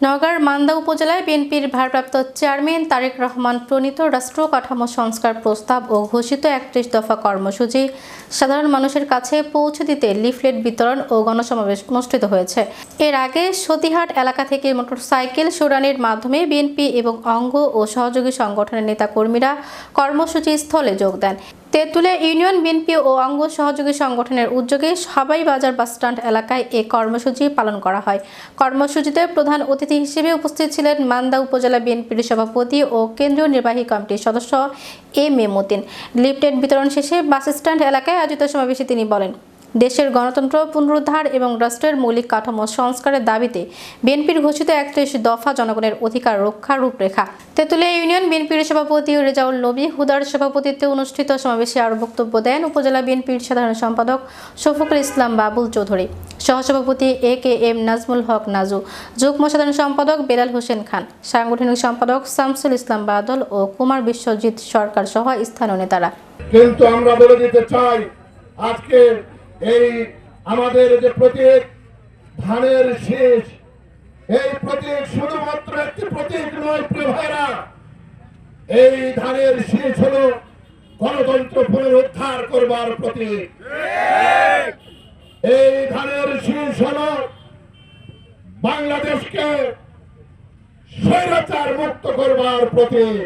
নওগাঁর মান্দা উপজেলায় বিএনপির ভারপ্রাপ্ত চেয়ারম্যান তারেক রহমান প্রণীত রাষ্ট্র কাঠামো সংস্কার প্রস্তাব ও ঘোষিত একত্রিশ দফা কর্মসূচি সাধারণ মানুষের কাছে পৌঁছে দিতে লিফলেট বিতরণ ও গণসমাবেশ অনুষ্ঠিত হয়েছে। এর আগে সতীহাট এলাকা থেকে মোটরসাইকেল সরানির মাধ্যমে বিএনপি এবং অঙ্গ ও সহযোগী সংগঠনের নেতাকর্মীরা কর্মসূচি স্থলে যোগ দেন। তেঁতুলিয়া ইউনিয়ন বিএনপি ও অঙ্গ সহযোগী সংগঠনের উদ্যোগে সবাই বাজার বাসস্ট্যান্ড এলাকায় এ কর্মসূচি পালন করা হয়। কর্মসূচিতে প্রধান অতিথি হিসেবে উপস্থিত ছিলেন মান্দা উপজেলা বিএনপির সভাপতি ও কেন্দ্রীয় নির্বাহী কমিটির সদস্য এম এ মতিন। লিফটেড বিতরণ শেষে বাসস্ট্যান্ড এলাকায় আয়োজিত সমাবেশে তিনি বলেন, দেশের গণতন্ত্র, পুনরুদ্ধার এবং রাষ্ট্রের মৌলিক কাঠামো সংস্কারের দাবিতে বিএনপির ঘোষিত একত্রিশ দফা জনগণের অধিকার রক্ষার রূপরেখা। তেঁতুলিয়া ইউনিয়ন বিএনপির সভাপতি রেজাউল নবী হুদার সভাপতিত্বে অনুষ্ঠিত সমাবেশে আরও বক্তব্য দেন উপজেলা বিএনপির সাধারণ সম্পাদক শফিকুল ইসলাম বাবুল চৌধুরী। সহসভাপতি এ কে এম নাজমুল হক নাজু, যুগ্ম সাধারণ সম্পাদক বেলাল হোসেন খান, সাংগঠনিক সম্পাদক শামসুল ইসলাম বাদল ও কুমার বিশ্বজিৎ সরকার সহ স্থানীয় নেতারা। কিন্তু আমরা বলে দিতে চাই, আজকে এই আমাদের যে প্রতীক, ধানের শেষ, এই প্রতীক শুধুমাত্র একটি প্রতীক নয় ভাইরা এই ধানের শেষ হলো গণতন্ত্র পুনরুদ্ধার করবার প্রতীক। এই ধানের শীষ বাংলাদেশকে স্বৈরাচার মুক্ত করবার প্রতীক।